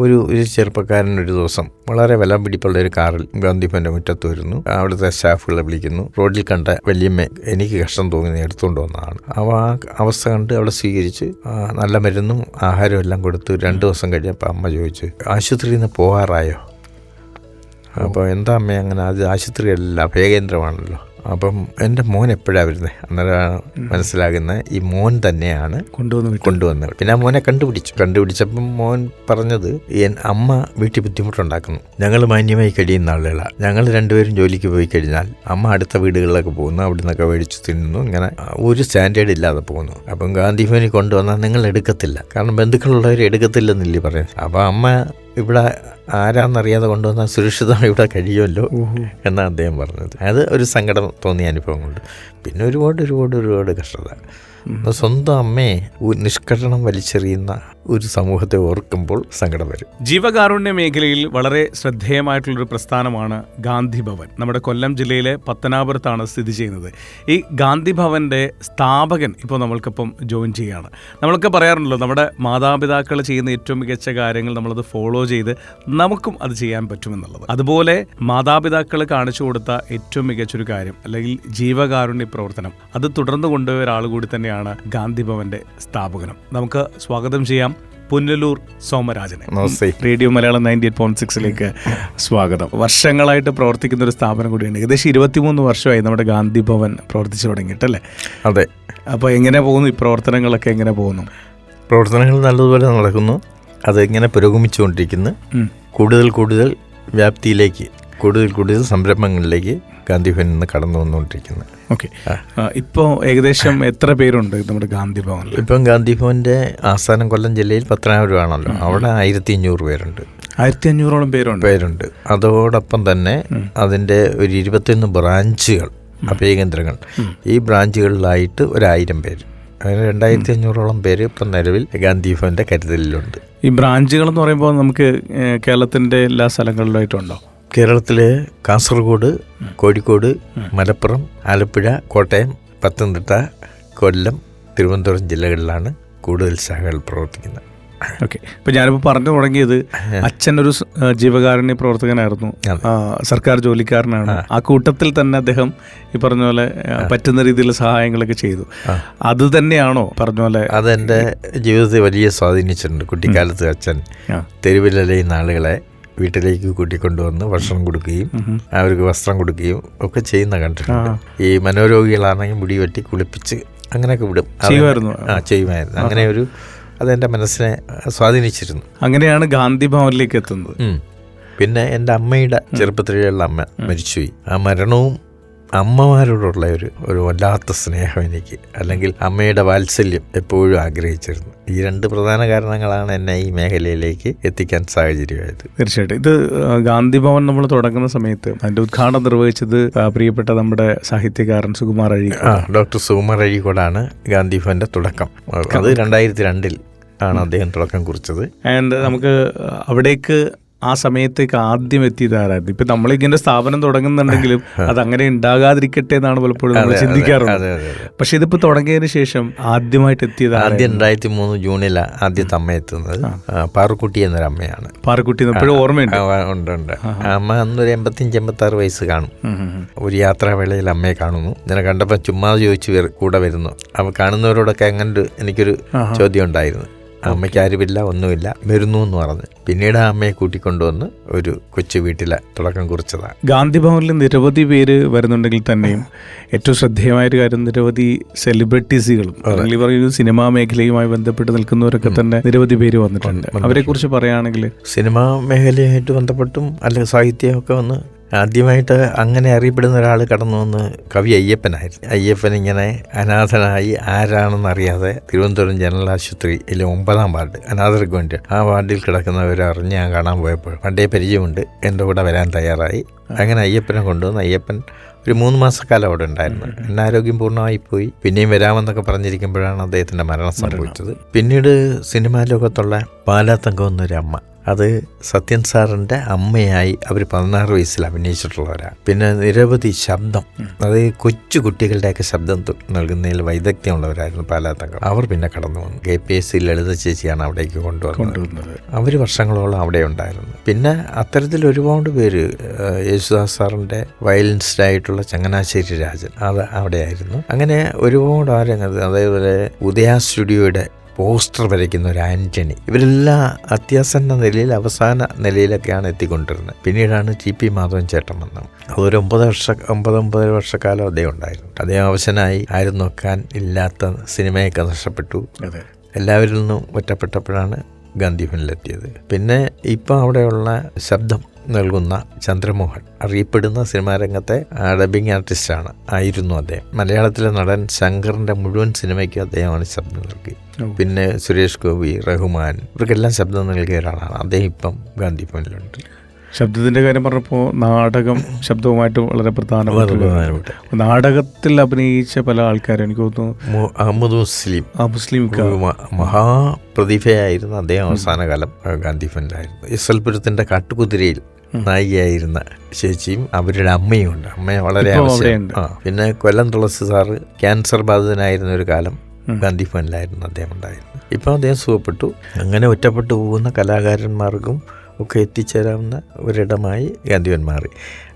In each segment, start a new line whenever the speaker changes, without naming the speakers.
ഒരു ഒരു ചെറുപ്പക്കാരൻ ഒരു ദിവസം വളരെ വില പിടിപ്പുള്ള ഒരു കാറിൽ ഗാന്ധിഭവന്റെ മുറ്റത്ത് വരുന്നു. അവിടുത്തെ സ്റ്റാഫുകളെ വിളിക്കുന്നു. റോഡിൽ കണ്ട വലിയമ്മ എനിക്ക് കഷ്ടം തോന്നി എടുത്തുകൊണ്ട് വന്നതാണ്. അവ ആ അവസ്ഥ കണ്ട് അവിടെ സ്വീകരിച്ച് നല്ല മരുന്നും ആഹാരവും എല്ലാം കൊടുത്ത് രണ്ട് ദിവസം കഴിഞ്ഞപ്പോൾ അമ്മ ചോദിച്ചു ആശുപത്രിയിൽ നിന്ന് പോകാറായോ? അപ്പോൾ എന്താ അമ്മ അങ്ങനെ അത് ആശുപത്രിയല്ല അഭയകേന്ദ്രമാണല്ലോ അപ്പം എന്റെ മോൻ എപ്പോഴാണ് വരുന്നത് അന്നേരമാണ് മനസ്സിലാകുന്ന ഈ മോൻ തന്നെയാണ്
കൊണ്ടുവന്ന്
കൊണ്ടുവന്നത്. പിന്നെ ആ മോനെ കണ്ടുപിടിച്ചു. കണ്ടുപിടിച്ചപ്പം മോൻ പറഞ്ഞത് എൻ അമ്മ വീട്ടിൽ ബുദ്ധിമുട്ടുണ്ടാക്കുന്നു. ഞങ്ങൾ മാന്യമായി കഴിയുന്ന ആളുകളാണ് ഞങ്ങൾ രണ്ടുപേരും ജോലിക്ക് പോയി കഴിഞ്ഞാൽ അമ്മ അടുത്ത വീടുകളിലൊക്കെ പോകുന്നു. അവിടെ നിന്നൊക്കെ മേടിച്ച് തിന്നുന്നു. ഇങ്ങനെ ഒരു സ്റ്റാൻഡേർഡ് ഇല്ലാതെ പോകുന്നു. അപ്പം ഗാന്ധി ഭവനിൽ കൊണ്ടുവന്നാൽ നിങ്ങൾ എടുക്കത്തില്ല. കാരണം ബന്ധുക്കളുള്ളവർ എടുക്കത്തില്ലെന്നില്ലേ പറയുന്നത്. അപ്പം അമ്മ ഇവിടെ ആരാന്നറിയാതെ കൊണ്ടുവന്നാൽ സുരക്ഷിതമായി ഇവിടെ കഴിയുമല്ലോ എന്നാണ് അദ്ദേഹം പറഞ്ഞത്. അത് ഒരു സങ്കടം തോന്നിയ അനുഭവം കൊണ്ട് പിന്നെ ഒരുപാട് ഒരുപാട് ഒരുപാട് കഷ്ടത. സ്വന്തം അമ്മയെ നിഷ്കരണം വലിച്ചെറിയുന്ന ഒരു സമൂഹത്തെ ഓർക്കുമ്പോൾ സങ്കടം വരും.
ജീവകാരുണ്യ മേഖലയിൽ വളരെ ശ്രദ്ധേയമായിട്ടുള്ളൊരു പ്രസ്ഥാനമാണ് ഗാന്ധി ഭവൻ. നമ്മുടെ കൊല്ലം ജില്ലയിലെ പത്തനാപുരത്താണ് സ്ഥിതി ചെയ്യുന്നത്. ഈ ഗാന്ധി ഭവന്റെ സ്ഥാപകൻ ഇപ്പോൾ നമ്മൾക്കിപ്പം ജോയിൻ ചെയ്യുകയാണ്. നമ്മളൊക്കെ പറയാറുണ്ടല്ലോ നമ്മുടെ മാതാപിതാക്കൾ ചെയ്യുന്ന ഏറ്റവും മികച്ച കാര്യങ്ങൾ നമ്മളത് ഫോളോ ചെയ്ത് നമുക്കും അത് ചെയ്യാൻ പറ്റുമെന്നുള്ളത്. അതുപോലെ മാതാപിതാക്കൾ കാണിച്ചു കൊടുത്ത ഏറ്റവും മികച്ചൊരു കാര്യം അല്ലെങ്കിൽ ജീവകാരുണ്യ പ്രവർത്തനം. അത് തുടർന്ന് കൊണ്ടുപോയ ഒരാൾ കൂടി തന്നെയാണ് ഗാന്ധി ഭവന്റെ സ്ഥാപകനും. നമുക്ക് സ്വാഗതം ചെയ്യാം Punalur സോമരാജനെ. Radio Malayalam ninety eight point സിക്സിലേക്ക് സ്വാഗതം. വർഷങ്ങളായിട്ട് പ്രവർത്തിക്കുന്ന ഒരു സ്ഥാപനം കൂടിയാണ്. ഏകദേശം ഇരുപത്തിമൂന്ന് വർഷമായി നമ്മുടെ ഗാന്ധി ഭവൻ പ്രവർത്തിച്ചു തുടങ്ങിയിട്ടല്ലേ?
അതെ.
അപ്പോൾ എങ്ങനെ പോകുന്നു? ഈ പ്രവർത്തനങ്ങളൊക്കെ എങ്ങനെ പോകുന്നു?
പ്രവർത്തനങ്ങൾ നല്ലതുപോലെ നടക്കുന്നു. അതെങ്ങനെ പുരോഗമിച്ചുകൊണ്ടിരിക്കുന്നു. കൂടുതൽ കൂടുതൽ വ്യാപ്തിയിലേക്ക് കൂടുതൽ കൂടുതൽ സംരംഭങ്ങളിലേക്ക് ഗാന്ധി ഭവനിൽ നിന്ന് കടന്നു വന്നുകൊണ്ടിരിക്കുന്നത്.
ഓക്കെ ഇപ്പോൾ ഏകദേശം എത്ര പേരുണ്ട് നമ്മുടെ ഗാന്ധി ഭവനിൽ
ഇപ്പം ഗാന്ധി ഭവന്റെ ആസ്ഥാനം കൊല്ലം ജില്ലയിൽ പത്തനാപുരമാണല്ലോ അവിടെ ആയിരത്തി അഞ്ഞൂറ് പേരുണ്ട്.
ആയിരത്തി അഞ്ഞൂറോളം പേരുണ്ട്.
പേരുണ്ട്. അതോടൊപ്പം തന്നെ അതിന്റെ ഒരു ഇരുപത്തിയൊന്ന് ബ്രാഞ്ചുകൾ അഭയകേന്ദ്രങ്ങൾ ഈ ബ്രാഞ്ചുകളിലായിട്ട് ഒരായിരം പേര്. അങ്ങനെ രണ്ടായിരത്തി അഞ്ഞൂറോളം പേര് ഇപ്പം നിലവിൽ ഗാന്ധി ഭവന്റെ കരുതലിലുണ്ട്.
ഈ ബ്രാഞ്ചുകൾ എന്ന് പറയുമ്പോൾ നമുക്ക് കേരളത്തിന്റെ എല്ലാ സ്ഥലങ്ങളിലായിട്ടുണ്ടോ?
കേരളത്തിലെ കാസർഗോഡ് കോഴിക്കോട് മലപ്പുറം ആലപ്പുഴ കോട്ടയം പത്തനംതിട്ട കൊല്ലം തിരുവനന്തപുരം ജില്ലകളിലാണ് കൂടുതൽ ശാഖകൾ പ്രവർത്തിക്കുന്നത്.
ഓക്കെ. ഇപ്പം ഞാനിപ്പോൾ പറഞ്ഞു തുടങ്ങിയത് അച്ഛൻ ഒരു ജീവകാരുണ്യ പ്രവർത്തകനായിരുന്നു. സർക്കാർ ജോലിക്കാരനാണ്. ആ. കൂട്ടത്തിൽ തന്നെ അദ്ദേഹം ഈ പറഞ്ഞ പോലെ പറ്റുന്ന രീതിയിലുള്ള സഹായങ്ങളൊക്കെ ചെയ്തു. അത് തന്നെയാണോ പറഞ്ഞ പോലെ?
അതെന്റെ ജീവിതത്തെ വലിയ സ്വാധീനിച്ചിട്ടുണ്ട് കുട്ടിക്കാലത്ത് അച്ഛൻ. തെരുവിലലയുന്ന ആളുകളെ വീട്ടിലേക്ക് കൂട്ടിക്കൊണ്ടുവന്ന് ഭക്ഷണം കൊടുക്കുകയും അവർക്ക് വസ്ത്രം കൊടുക്കുകയും ഒക്കെ ചെയ്യുന്ന കണ്ടിട്ടുണ്ട്. ഈ മനോരോഗികളാണെങ്കിൽ മുടി വെട്ടി കുളിപ്പിച്ച് അങ്ങനെയൊക്കെ വിടും.
ചെയ്യുമായിരുന്നു.
ആ ചെയ്യുമായിരുന്നു. അങ്ങനെ ഒരു അതെന്റെ മനസ്സിനെ സ്വാധീനിച്ചിരുന്നു.
അങ്ങനെയാണ് ഗാന്ധി ഭവനിലേക്ക് എത്തുന്നത്.
പിന്നെ എന്റെ അമ്മയുടെ ചെറുപ്പത്തിലുള്ള അമ്മ മരിച്ചുപോയി. ആ മരണവും അമ്മമാരോടുള്ള ഒരു ഒരു വല്ലാത്ത സ്നേഹം എനിക്ക് അല്ലെങ്കിൽ അമ്മയുടെ വാത്സല്യം എപ്പോഴും ആഗ്രഹിച്ചിരുന്നു. ഈ രണ്ട് പ്രധാന കാരണങ്ങളാണ് എന്നെ ഈ മേഖലയിലേക്ക് എത്തിക്കാൻ സാഹചര്യമായത്.
തീർച്ചയായിട്ടും. ഇത് ഗാന്ധി ഭവൻ നമ്മൾ തുടങ്ങുന്ന സമയത്ത് അതിന്റെ ഉദ്ഘാടനം നിർവഹിച്ചത് പ്രിയപ്പെട്ട നമ്മുടെ സാഹിത്യകാരൻ സുകുമാർ അഴി
ഡോക്ടർ സുകുമാർ അഴീക്കോടാണ് ഗാന്ധി ഭവന്റെ തുടക്കം. അത് രണ്ടായിരത്തി രണ്ടിൽ ആണ് അദ്ദേഹം തുടക്കം കുറിച്ചത്.
ആൻഡ് നമുക്ക് അവിടേക്ക് ആ സമയത്തേക്ക് ആദ്യം എത്തിയതാരായിരുന്നു ഇപ്പൊ നമ്മൾ ഇങ്ങനെ സ്ഥാപനം തുടങ്ങുന്നുണ്ടെങ്കിലും അത് അങ്ങനെ ഉണ്ടാകാതിരിക്കട്ടെ എന്നാണ് പലപ്പോഴും നമ്മൾ ചിന്തിക്കാറുള്ളത്. പക്ഷെ ഇതിപ്പോ തുടങ്ങിയതിന് ശേഷം ആദ്യമായിട്ട് എത്തിയത്?
ആദ്യം രണ്ടായിരത്തി മൂന്ന് ജൂണിലാണ് ആദ്യത്തെ അമ്മ എത്തുന്നത്. പാറക്കുട്ടി എന്നൊരു അമ്മയാണ്
പാറക്കുട്ടി എപ്പോഴും ഓർമ്മയുണ്ട്?
ഉണ്ട് ഉണ്ട്. അമ്മ അന്നൊരു എൺപത്തിയഞ്ച് എൺപത്തി ആറ് വയസ്സ് കാണും. ഒരു യാത്രാവേളയിൽ അമ്മയെ കാണുന്നു. ഞാൻ കണ്ടപ്പോൾ ചുമ്മാ ചോദിച്ചു കൂടെ വരുന്നു. അപ്പോൾ കാണുന്നവരോടൊക്കെ അങ്ങനെ ഒരു എനിക്കൊരു ചോദ്യം ഉണ്ടായിരുന്നു. അമ്മയ്ക്ക് ആരുമില്ല ഒന്നുമില്ല. വരുന്നു എന്ന് പറഞ്ഞ് പിന്നീട് ആ അമ്മയെ കൂട്ടിക്കൊണ്ടുവന്ന് ഒരു കൊച്ചു വീട്ടിലെ തുടക്കം കുറിച്ചതാണ്.
ഗാന്ധി ഭവനിൽ നിരവധി പേര് വരുന്നുണ്ടെങ്കിൽ തന്നെയും ഏറ്റവും ശ്രദ്ധേയമായ ഒരു കാര്യം നിരവധി സെലിബ്രിറ്റീസുകളും അല്ലെങ്കിൽ പറയുന്നത് സിനിമാ മേഖലയുമായി ബന്ധപ്പെട്ട് നിൽക്കുന്നവരൊക്കെ തന്നെ നിരവധി പേര് വന്നിട്ടുണ്ട്. അവരെ കുറിച്ച് പറയുകയാണെങ്കിൽ
സിനിമാ മേഖലയായിട്ട് ബന്ധപ്പെട്ടും അല്ലെങ്കിൽ സാഹിത്യമൊക്കെ വന്ന് ആദ്യമായിട്ട് അങ്ങനെ അറിയപ്പെടുന്ന ഒരാൾ കടന്നു വന്ന് കവി അയ്യപ്പനായിരുന്നു. അയ്യപ്പൻ ഇങ്ങനെ അനാഥനായി ആരാണെന്നറിയാതെ തിരുവനന്തപുരം ജനറൽ ആശുപത്രിയിലെ ഒമ്പതാം വാർഡ് അനാഥർക്ക് വേണ്ടി ആ വാർഡിൽ കിടക്കുന്നവരെ അറിഞ്ഞ് ഞാൻ കാണാൻ പോയപ്പോൾ പണ്ടേ പരിചയമുണ്ട്. എന്റെ കൂടെ വരാൻ തയ്യാറായി. അങ്ങനെ അയ്യപ്പനെ കൊണ്ടുവന്ന് അയ്യപ്പൻ ഒരു മൂന്ന് മാസക്കാലം അവിടെ ഉണ്ടായിരുന്നു. എന്നെ ആരോഗ്യം പൂർണമായി പോയി. പിന്നെയും വരാമെന്നൊക്കെ പറഞ്ഞിരിക്കുമ്പോഴാണ് അദ്ദേഹത്തിന്റെ മരണം സംഭവിച്ചത്. പിന്നീട് സിനിമാ ലോകത്തുള്ള പാലാത്തങ്കം എന്നൊരു അമ്മ അത് സത്യൻ സാറിന്റെ അമ്മയായി അവർ പതിനാറ് വയസ്സിൽ അഭിനയിച്ചിട്ടുള്ളവരാണ്. പിന്നെ നിരവധി ശബ്ദം അത് കൊച്ചു കുട്ടികളുടെയൊക്കെ ശബ്ദം നൽകുന്നതിൽ വൈദഗ്ധ്യമുള്ളവരായിരുന്നു പാലാത്തങ്കം അവർ പിന്നെ കടന്നു വന്നു. K P S C Lalitha ചേച്ചിയാണ് അവിടേക്ക് കൊണ്ടുവന്നത്. അവർ വർഷങ്ങളോളം അവിടെ ഉണ്ടായിരുന്നു. പിന്നെ അത്തരത്തിൽ ഒരുപാട് പേര് യേശുദാസ് സാറിന്റെ ആയിട്ടുള്ള ചങ്ങനാശ്ശേരി രാജൻ അത് അവിടെയായിരുന്നു. അങ്ങനെ ഒരുപാട് ആരംഗത് അതേപോലെ ഉദയ സ്റ്റുഡിയോയുടെ പോസ്റ്റർ വരയ്ക്കുന്ന ഒരു ആന്റണി ഇവരെല്ലാം അത്യാസന്ന നിലയിൽ അവസാന നിലയിലൊക്കെയാണ് എത്തിക്കൊണ്ടിരുന്നത്. പിന്നീടാണ് ടി പി മാധവൻ ചേട്ടൻ വന്നത്. അതൊരു ഒമ്പത് വർഷ ഒമ്പത് ഒമ്പതര വർഷക്കാലം അദ്ദേഹം ഉണ്ടായിരുന്നു. അദ്ദേഹം അവശനായി ആരും നോക്കാൻ ഇല്ലാത്ത സിനിമയൊക്കെ നഷ്ടപ്പെട്ടു. എല്ലാവരിൽ നിന്നും ഒറ്റപ്പെട്ടപ്പോഴാണ് ഗാന്ധി ഭവനിലെത്തിയത് പിന്നെ ഇപ്പം അവിടെയുള്ള ശബ്ദം നൽകുന്ന ചന്ദ്രമോഹൻ അറിയപ്പെടുന്ന സിനിമാ രംഗത്തെ ഡബിങ് ആർട്ടിസ്റ്റാണ് ആയിരുന്നു അദ്ദേഹം. മലയാളത്തിലെ നടൻ ശങ്കറിന്റെ മുഴുവൻ സിനിമയ്ക്ക് അദ്ദേഹമാണ് ശബ്ദം നൽകി. പിന്നെ സുരേഷ് ഗോപി റഹ്മാൻ ഇവർക്കെല്ലാം ശബ്ദം നൽകിയ ഒരാളാണ്. അദ്ദേഹം ഇപ്പം ഗാന്ധി ഭവനിലുണ്ട്
ശബ്ദത്തിന്റെ കാര്യം പറഞ്ഞപ്പോൾ നാടകം ശബ്ദവുമായിട്ട് വളരെ പ്രധാനപ്പെട്ട നാടകത്തിൽ അഭിനയിച്ച പല ആൾക്കാരും എനിക്ക് തോന്നുന്നു
അഹമ്മദ് മുസ്ലിം
ആ മുസ്ലിം
മഹാപ്രതിഭയായിരുന്നു അദ്ദേഹം അവസാന കാലം ഗാന്ധി ഫണ്ടായിരുന്നു എസ് എൽ കാട്ടുകുതിരയിൽ നായികയായിരുന്ന ചേച്ചിയും അവരുടെ അമ്മയും ഉണ്ട്. അമ്മ വളരെ ആ പിന്നെ കൊല്ലം തുളസി സാറ് ക്യാൻസർ ബാധിതനായിരുന്ന ഒരു കാലം ഗാന്ധി ഫണ്ടിലായിരുന്നു അദ്ദേഹം ഉണ്ടായിരുന്നു ഇപ്പം അദ്ദേഹം സുഖപ്പെട്ടു. അങ്ങനെ ഒറ്റപ്പെട്ടു പോകുന്ന കലാകാരന്മാർക്കും ഒക്കെ എത്തിച്ചേരാവുന്ന ഒരിടമായി ഗാന്ധിവൻ മാറി.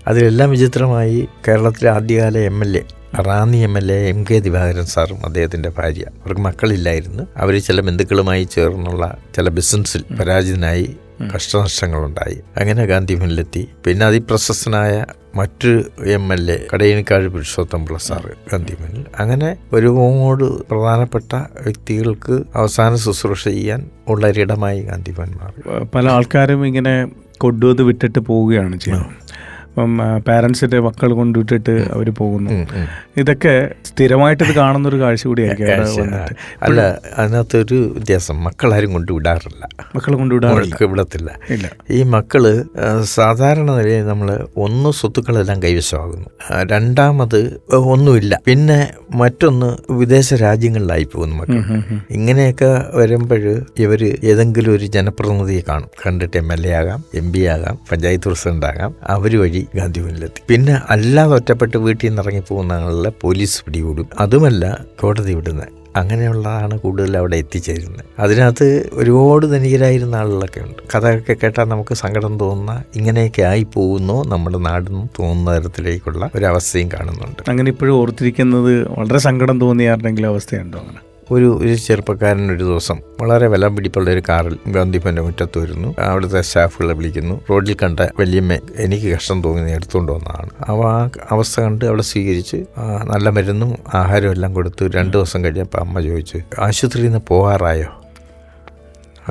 അതിലെല്ലാം വിചിത്രമായി കേരളത്തിലെ ആദ്യകാല M L A Ranni M L A M K Divakaran സാറും അദ്ദേഹത്തിന്റെ ഭാര്യ. അവർക്ക് മക്കളില്ലായിരുന്നു. അവർ ചില ബന്ധുക്കളുമായി ചേർന്നുള്ള ചില ബിസിനസ്സിൽ പരാജിതനായി കഷ്ടനഷ്ടങ്ങളുണ്ടായി. അങ്ങനെ ഗാന്ധി മുന്നിലെത്തി. പിന്നെ അതിപ്രശസ്തനായ മറ്റൊരു M L A Kadayanikkad Purushottam Pillai sir Gandhi ഭവനിൽ അങ്ങനെ ഒരുപാട് പ്രധാനപ്പെട്ട വ്യക്തികൾക്ക് അവസാന ശുശ്രൂഷ ചെയ്യാൻ ഉള്ള ഒരിടമായി ഗാന്ധി ഭവൻ മാറി.
പല ആൾക്കാരും ഇങ്ങനെ കൊണ്ടുവന്ന് വിട്ടിട്ട് പോവുകയാണ് ചെയ്യുന്നത്. അപ്പം പാരൻസിന്റെ മക്കൾ കൊണ്ടുവിട്ടിട്ട് അവർ പോകുന്നു. ഇതൊക്കെ സ്ഥിരമായിട്ട് ഇത് കാണുന്ന ഒരു കാഴ്ച കൂടിയായിരിക്കും
അല്ല അതിനകത്തൊരു വ്യത്യാസം. മക്കളാരും കൊണ്ടുവിടാറില്ല
മക്കൾ കൊണ്ടുവിടാറില്ല
വിടത്തില്ല. ഈ മക്കൾ സാധാരണ നിലയിൽ നമ്മൾ ഒന്ന് സ്വത്തുക്കളെല്ലാം കൈവശമാകുന്നു രണ്ടാമത് ഒന്നുമില്ല. പിന്നെ മറ്റൊന്ന് വിദേശ രാജ്യങ്ങളിലായി പോകുന്നു മക്കൾ. ഇങ്ങനെയൊക്കെ വരുമ്പോൾ ഇവർ ഏതെങ്കിലും ഒരു ജനപ്രതിനിധിയെ കാണും. കണ്ടിട്ട് എം എൽ എ ആകാം എം പി ആകാം പഞ്ചായത്ത് പ്രസിഡന്റ് ആകാം. അവർ വഴി ഗാന്ധി ഭവനിലെത്തി പിന്നെ അല്ലാതെ ഒറ്റപ്പെട്ട് വീട്ടിൽ നിന്ന് ഇറങ്ങി പോകുന്ന ആളുകളെ പോലീസ് പിടികൂടും. അതുമല്ല കോടതി വിടുന്നത് അങ്ങനെയുള്ളതാണ് കൂടുതൽ അവിടെ എത്തിച്ചേരുന്നത് അതിനകത്ത് ഒരുപാട് ധനികരായിരുന്ന ആളുകളൊക്കെ ഉണ്ട്. കഥയൊക്കെ കേട്ടാൽ നമുക്ക് സങ്കടം തോന്നുന്ന ഇങ്ങനെയൊക്കെ ആയി പോകുന്നു നമ്മുടെ നാടെന്ന് തോന്നുന്ന തരത്തിലേക്കുള്ള ഒരവസ്ഥയും കാണുന്നുണ്ട്.
അങ്ങനെ ഇപ്പോഴും ഓർത്തിരിക്കുന്നത് വളരെ സങ്കടം തോന്നിയാരുടെങ്കിലും അവസ്ഥയുണ്ടോ അങ്ങനെ?
ഒരു ഒരു ചെറുപ്പക്കാരൻ ഒരു ദിവസം വളരെ വില പിടിപ്പുള്ള ഒരു കാറിൽ ഗാന്ധിപ്പന്റെ മുറ്റത്ത് വരുന്നു. അവിടുത്തെ സ്റ്റാഫുകളെ വിളിക്കുന്നു. റോഡിൽ കണ്ട വലിയമ്മ എനിക്ക് കഷ്ടം തോന്നി എടുത്തുകൊണ്ട് വന്നതാണ്. അവ ആ അവസ്ഥ കണ്ട് അവിടെ സ്വീകരിച്ച് നല്ല മരുന്നും ആഹാരവും എല്ലാം കൊടുത്തു. രണ്ട് ദിവസം കഴിഞ്ഞപ്പോൾ അമ്മ ചോദിച്ചു ആശുപത്രിയിൽ നിന്ന് പോകാറായോ?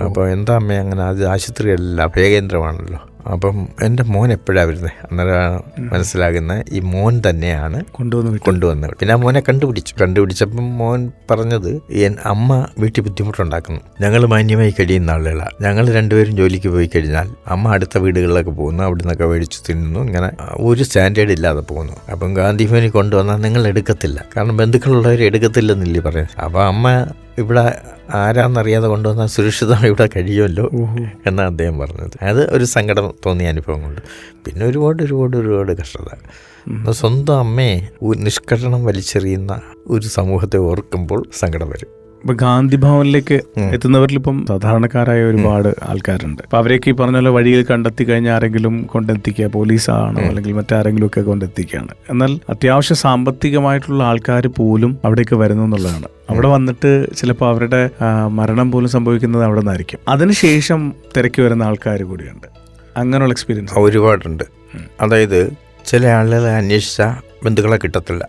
അപ്പോൾ എന്താ അമ്മ അങ്ങനെ? അത് ആശുപത്രിയല്ല അഭയകേന്ദ്രമാണല്ലോ അപ്പം എന്റെ മോൻ എപ്പോഴാണ് വരുന്നത് അന്നേരമാണ് മനസ്സിലാകുന്നത് ഈ മോൻ തന്നെയാണ്
കൊണ്ടുവന്ന്
കൊണ്ടുവന്നത്. പിന്നെ ആ മോനെ കണ്ടുപിടിച്ചു. കണ്ടുപിടിച്ചപ്പം മോൻ പറഞ്ഞത് എൻ അമ്മ വീട്ടിൽ ബുദ്ധിമുട്ടുണ്ടാക്കുന്നു. ഞങ്ങൾ മാന്യമായി കഴിയുന്ന ആളുകളാണ് ഞങ്ങൾ രണ്ടുപേരും ജോലിക്ക് പോയി കഴിഞ്ഞാൽ അമ്മ അടുത്ത വീടുകളിലൊക്കെ പോകുന്നു. അവിടെ നിന്നൊക്കെ മേടിച്ച് തിന്നുന്നു. ഇങ്ങനെ ഒരു സ്റ്റാൻഡേർഡ് ഇല്ലാതെ പോകുന്നു. അപ്പം ഗാന്ധി ഭവനിൽ കൊണ്ടുവന്നാൽ നിങ്ങൾ എടുക്കത്തില്ല. കാരണം ബന്ധുക്കളുള്ളവർ എടുക്കത്തില്ലെന്നില്ലേ പറയുന്നത്? അപ്പം അമ്മ ഇവിടെ ആരാന്നറിയാതെ കൊണ്ടുവന്നാൽ സുരക്ഷിതം ഇവിടെ കഴിയുമല്ലോ എന്നാണ് അദ്ദേഹം പറഞ്ഞത്. അത് ഒരു സങ്കടം തോന്നിയ അനുഭവം കൊണ്ട് പിന്നെ ഒരുപാട് ഒരുപാട് ഒരുപാട് കഷ്ടത. സ്വന്തം അമ്മയെ ഒരു നിഷ്കരണം വലിച്ചെറിയുന്ന ഒരു സമൂഹത്തെ ഓർക്കുമ്പോൾ സങ്കടം വരും.
ഇപ്പൊ ഗാന്ധി ഭവനിലേക്ക് എത്തുന്നവരിൽ ഇപ്പം സാധാരണക്കാരായ ഒരുപാട് ആൾക്കാരുണ്ട്. അപ്പൊ അവരെയൊക്കെ ഈ പറഞ്ഞ പോലെ വഴിയിൽ കണ്ടെത്തി കഴിഞ്ഞാൽ ആരെങ്കിലും കൊണ്ടെത്തിക്കുക പോലീസാണോ അല്ലെങ്കിൽ മറ്റാരെങ്കിലും ഒക്കെ കൊണ്ടെത്തിക്കുകയാണ്. എന്നാൽ അത്യാവശ്യം സാമ്പത്തികമായിട്ടുള്ള ആൾക്കാർ പോലും അവിടേക്ക് വരുന്നു എന്നുള്ളതാണ്. അവിടെ വന്നിട്ട് ചിലപ്പോൾ അവരുടെ മരണം പോലും സംഭവിക്കുന്നത് അവിടെ നിന്നായിരിക്കും. അതിനുശേഷം തിരക്കി വരുന്ന ആൾക്കാർ കൂടിയുണ്ട്. അങ്ങനെയുള്ള എക്സ്പീരിയൻസ്
ഒരുപാടുണ്ട്. അതായത് ചില ആളുകളെ അന്വേഷിച്ച ബന്ധുക്കളെ കിട്ടത്തില്ല.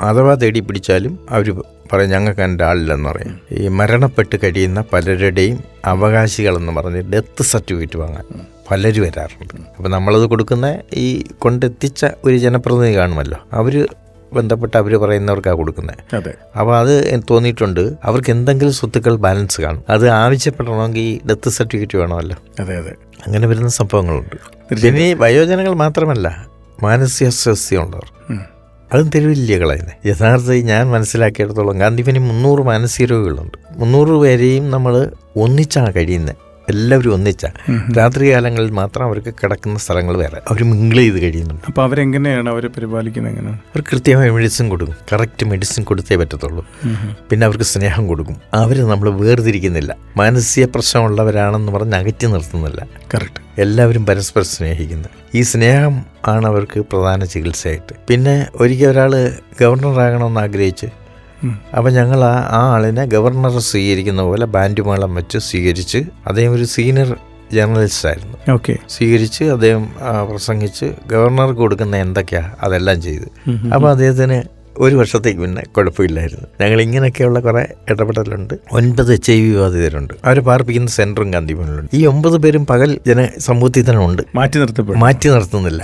അഥവാ തേടി പിടിച്ചാലും അവർ പറയും ഞങ്ങൾക്ക് എന്റെ ആളില്ലെന്ന് പറയും. ഈ മരണപ്പെട്ട് കഴിയുന്ന പലരുടെയും അവകാശികളെന്ന് പറഞ്ഞ് ഡെത്ത് സർട്ടിഫിക്കറ്റ് വാങ്ങാൻ പലരും വരാറുണ്ട്. അപ്പം നമ്മളത് കൊടുക്കുന്ന ഈ കൊണ്ടെത്തിച്ച ഒരു ജനപ്രതിനിധി കാണുമല്ലോ. അവർ ബന്ധപ്പെട്ട് അവർ പറയുന്നവർക്കാണ് കൊടുക്കുന്നത്
അതെ.
അപ്പോൾ അത് തോന്നിയിട്ടുണ്ട്. അവർക്ക് എന്തെങ്കിലും സ്വത്തുക്കൾ ബാലൻസ് കാണും. അത് ആവശ്യപ്പെടണമെങ്കിൽ ഈ ഡെത്ത് സർട്ടിഫിക്കറ്റ് വേണമല്ലോ.
അതെ അതെ.
അങ്ങനെ വരുന്ന സംഭവങ്ങളുണ്ട്. പിന്നെ വയോജനങ്ങൾ മാത്രമല്ല മാനസികാസ്വാസ്ഥ്യമുള്ളവർ. അതും തെരുവില്ല കളയുന്നത് യഥാർത്ഥത്തിൽ ഞാൻ മനസ്സിലാക്കിയിടത്തോളം ഗാന്ധിഫിന് മുന്നൂറ് മാനസിക രോഗികളുണ്ട്. മുന്നൂറ് പേരെയും നമ്മൾ ഒന്നിച്ചാണ് കഴിയുന്നത് എല്ലാവരും ഒന്നിച്ചാണ് രാത്രികാലങ്ങളിൽ മാത്രം അവർക്ക് കിടക്കുന്ന സ്ഥലങ്ങൾ വേറെ. അവർ മിങ്കിൾ ചെയ്ത് കഴിയുന്നുണ്ട്.
അപ്പൊ അവരെങ്ങനെയാണ് അവരെ പരിപാലിക്കുന്നത് എങ്ങനെയാണ്
അവർ കൃത്യമായി മെഡിസിൻ കൊടുക്കും. കറക്റ്റ് മെഡിസിൻ കൊടുത്തേ പറ്റത്തുള്ളൂ. പിന്നെ അവർക്ക് സ്നേഹം കൊടുക്കും. അവർ നമ്മൾ വേർതിരിക്കുന്നില്ല. മാനസിക പ്രശ്നമുള്ളവരാണെന്ന് പറഞ്ഞ് അകറ്റി നിർത്തുന്നില്ല.
കറക്റ്റ്
എല്ലാവരും പരസ്പരം സ്നേഹിക്കുന്നു. ഈ സ്നേഹം ആണ് അവർക്ക് പ്രധാന ചികിത്സയായിട്ട്. പിന്നെ ഒരിക്കൽ ഒരാൾ ഗവർണറാകണമെന്ന് ആഗ്രഹിച്ച് അപ്പം ഞങ്ങൾ ആ ആ ആളിനെ ഗവർണർ സ്വീകരിക്കുന്ന പോലെ ബാൻഡ് മേളം വെച്ച് സ്വീകരിച്ച് അദ്ദേഹം ഒരു സീനിയർ ജേർണലിസ്റ്റ് ആയിരുന്നു.
ഓക്കെ.
സ്വീകരിച്ച് അദ്ദേഹം പ്രസംഗിച്ച് ഗവർണർക്ക് കൊടുക്കുന്ന എന്തൊക്കെയാണ് അതെല്ലാം ചെയ്ത്. അപ്പോൾ അദ്ദേഹത്തിന് ഒരു വർഷത്തേക്ക് പിന്നെ കുഴപ്പമില്ലായിരുന്നു. ഞങ്ങൾ ഇങ്ങനെയൊക്കെയുള്ള കുറേ ഇടപെടലുണ്ട്. ഒൻപത് എച്ച് ഐ വി ബാധിതരുണ്ട് അവർ പാർപ്പിക്കുന്ന സെന്ററും ഗാന്ധിഭവനിലുണ്ട്. ഈ ഒമ്പത് പേരും പകൽ ജന സമൂഹത്തിൽ തന്നെ ഉണ്ട്
മാറ്റി നിർത്തപ്പെടും.
മാറ്റി നിർത്തുന്നില്ല.